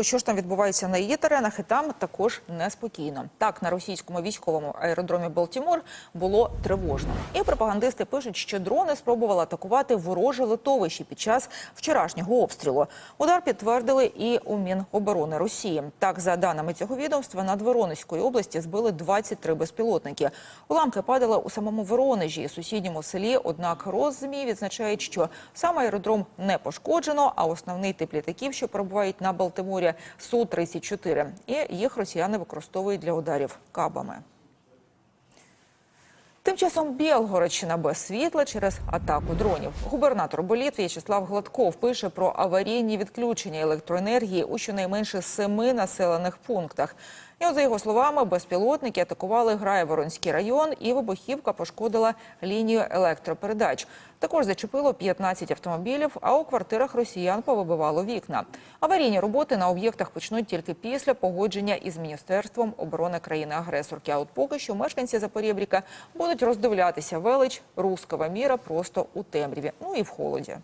Що ж там відбувається на її теренах, і там також неспокійно. Так на російському військовому аеродромі Балтімор було тривожно. І пропагандисти пишуть, що дрони спробували атакувати вороже литовище під час вчорашнього обстрілу. Удар підтвердили і у Міноборони Росії. Так, за даними цього відомства, над Воронезькою області збили 23 безпілотники. Уламки падали у самому Воронежі і сусідньому селі. Однак роззмі відзначають, що сам аеродром не пошкоджено, а основний тип літаків, що перебувають на Балтиморі, Су-34. І їх росіяни використовують для ударів кабами. Тим часом Білгородщина без світла через атаку дронів. Губернатор боліт В'ячеслав Гладков пише про аварійні відключення електроенергії у щонайменше семи населених пунктах. І за його словами, безпілотники атакували Граєворонський район, і вибухівка пошкодила лінію електропередач. Також зачепило 15 автомобілів, а у квартирах росіян повибивало вікна. Аварійні роботи на об'єктах почнуть тільки після погодження із міністерством оборони країни-агресорки. А от поки що мешканці Запорєбріка будуть роздивлятися велич руского міра просто у темряві, ну і в холоді.